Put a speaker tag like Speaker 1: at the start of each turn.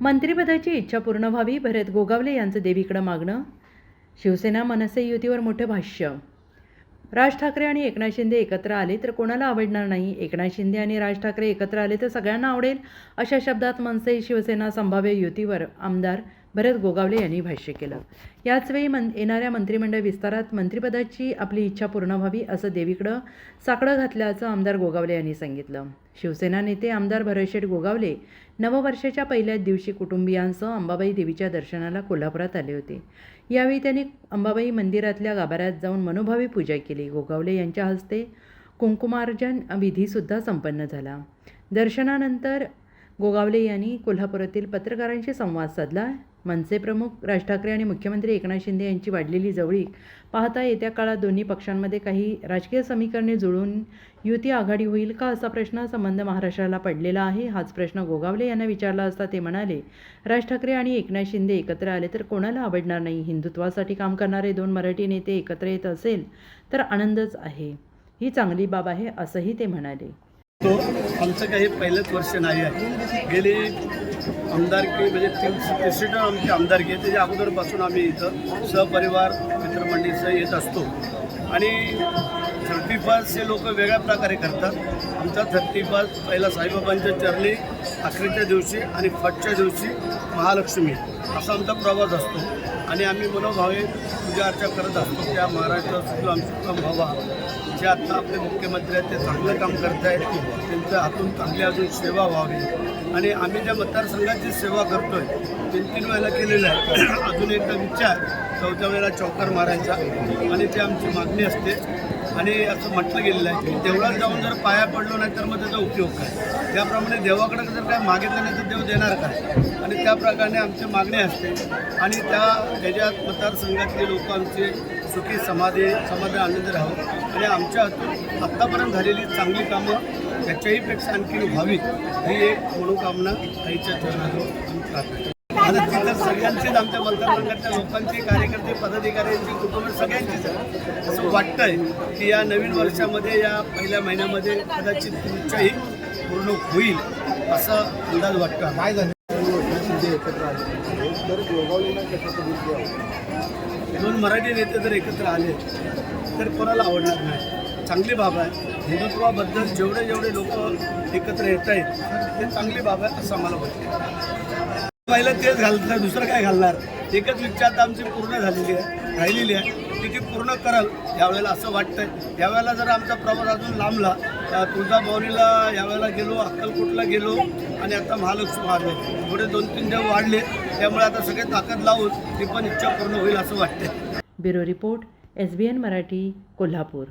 Speaker 1: मंत्रिपदाची इच्छा पूर्ण व्हावी भरत गोगावले यांचं देवीकडं मागणं? शिवसेना मनसे युतीवर मोठं भाष्य. राज ठाकरे आणि एकनाथ शिंदे एकत्र आले तर कोणाला आवडणार नाही? एकनाथ शिंदे आणि राज ठाकरे एकत्र आले तर सगळ्यांना आवडेल? अशा शब्दात मनसे शिवसेना संभाव्य युतीवर आमदार भरत गोगावले यांनी भाष्य केलं. याचवेळी मन येणाऱ्या मंत्रिमंडळ विस्तारात मंत्रिपदाची आपली इच्छा पूर्ण व्हावी असं देवीकडं साकडं घातल्याचं आमदार गोगावले यांनी सांगितलं. शिवसेना नेते आमदार भरतशेठ गोगावले नववर्षाच्या पहिल्याच दिवशी कुटुंबियांसह अंबाबाई देवीच्या दर्शनाला कोल्हापुरात आले होते. यावेळी त्यांनी अंबाबाई मंदिरातल्या गाभाऱ्यात जाऊन मनोभावी पूजा केली. गोगावले यांच्या हस्ते कुंकुमार्जन विधीसुद्धा संपन्न झाला. दर्शनानंतर गोगावले यांनी कोल्हापुरातील पत्रकारांशी संवाद साधला. मनसे प्रमुख राज ठाकरे आणि मुख्यमंत्री एकनाथ शिंदे यांची वाढलेली जवळीक पाहता येत्या काळात दोन्ही पक्षांमध्ये काही राजकीय समीकरणे जुळून युती आघाडी होईल का असा प्रश्न संबंध महाराष्ट्राला पडलेला आहे. हाच प्रश्न गोगावले यांना विचारला असता ते म्हणाले राज ठाकरे आणि एकनाथ शिंदे एकत्र आले तर कोणाला आवडणार नाही? हिंदुत्वासाठी काम करणारे दोन मराठी नेते एकत्र येत असेल तर आनंदच आहे. ही चांगली बाब आहे असंही ते म्हणाले.
Speaker 2: तो आमचं काही पहिलंच वर्ष नाही आहे. गेली आमदारकी म्हणजे तीन तिसरी आमची आमदारकी आहे. त्याच्या अगोदरपासून आम्ही इथं सहपरिवार मित्रमंडळीसह येत असतो. आणि थर्टी फास्ट हे लोक वेगळ्या प्रकारे करतात. आमचा थर्टी फास्ट पहिला साईबाबांच्या चरणी अखेरच्या दिवशी आणि फटच्या दिवशी महालक्ष्मी. असा आमचा प्रवास असतो. आणि आम्ही मनोभावे पूजा अर्चा करत असतो. त्या महाराष्ट्र सुखला सुखम व्हावा जे आत्ता आपले मुख्यमंत्री आहेत ते चांगलं काम करत आहेत. त्यांच्या हातून चांगली अजून सेवा व्हावी. आणि आम्ही ज्या मतदारसंघाची सेवा करतो आहे वेळेला केलेलं आहे. अजून एकदा विचार चौथ्या वेळेला चौकार मारायचा. आणि ते आमची मागणी असते. आणि असं म्हटलं गेलेलं आहे की देवळात जाऊन जर पाया पडलो नाही तर मग त्याचा उपयोग काय? त्याप्रमाणे देवाकडे जर काय मागितलं नाही तर देव देणार काय? आणि त्या प्रकारे आमची मागणी असते. आणि त्या त्याच्यात मतदारसंघातले लोक आमचे सुखी समाधी समाधी आनंद राहावं. आणि आमच्या हातून आत्तापर्यंत झालेली चांगली कामं त्याच्याहीपेक्षा आणखी व्हावी ही एक मनोकामना आईच्या चरणाजवळ आम्ही प्रार्थना ती तर सगळ्यांचीच आमच्या मतदारसंघातल्या लोकांची कार्यकर्ते पदाधिकाऱ्यांची कुटुंब सगळ्यांचीच आहे. असं वाटतंय की या नवीन वर्षामध्ये या पहिल्या महिन्यामध्ये कदाचित तुमच्याही पूर्ण होईल असा अंदाज वाटतो काय झालं? दोन मराठी नेते जर एकत्र आले तर कोणाला आवडणार नाही? चांगली बाब आहे. हिंदुत्वाबद्दल जेवढे जेवढे लोक एकत्र येत आहेत ते चांगली बाब आहे असं आम्हाला वाटतं. पहिलं तेच घालणार दुसरं काय घालणार? एकच इच्छा आता आमची पूर्ण झालेली आहे राहिलेली आहे. ती ती पूर्ण कराल. यावेळेला असं वाटतंय. यावेळेला जर आमचा प्रवास अजून लांबला अ, तुळजाभवानीला यावेळेला गेलो अक्कलकोटला गेलो आणि आता महालक्ष्मी वाढले. पुढे दोन तीन देव वाढले. त्यामुळे आता सगळे ताकद लावून ती पण इच्छा पूर्ण होईल असं वाटतंय.
Speaker 1: Bureau report S B N Marathi Kolhapur.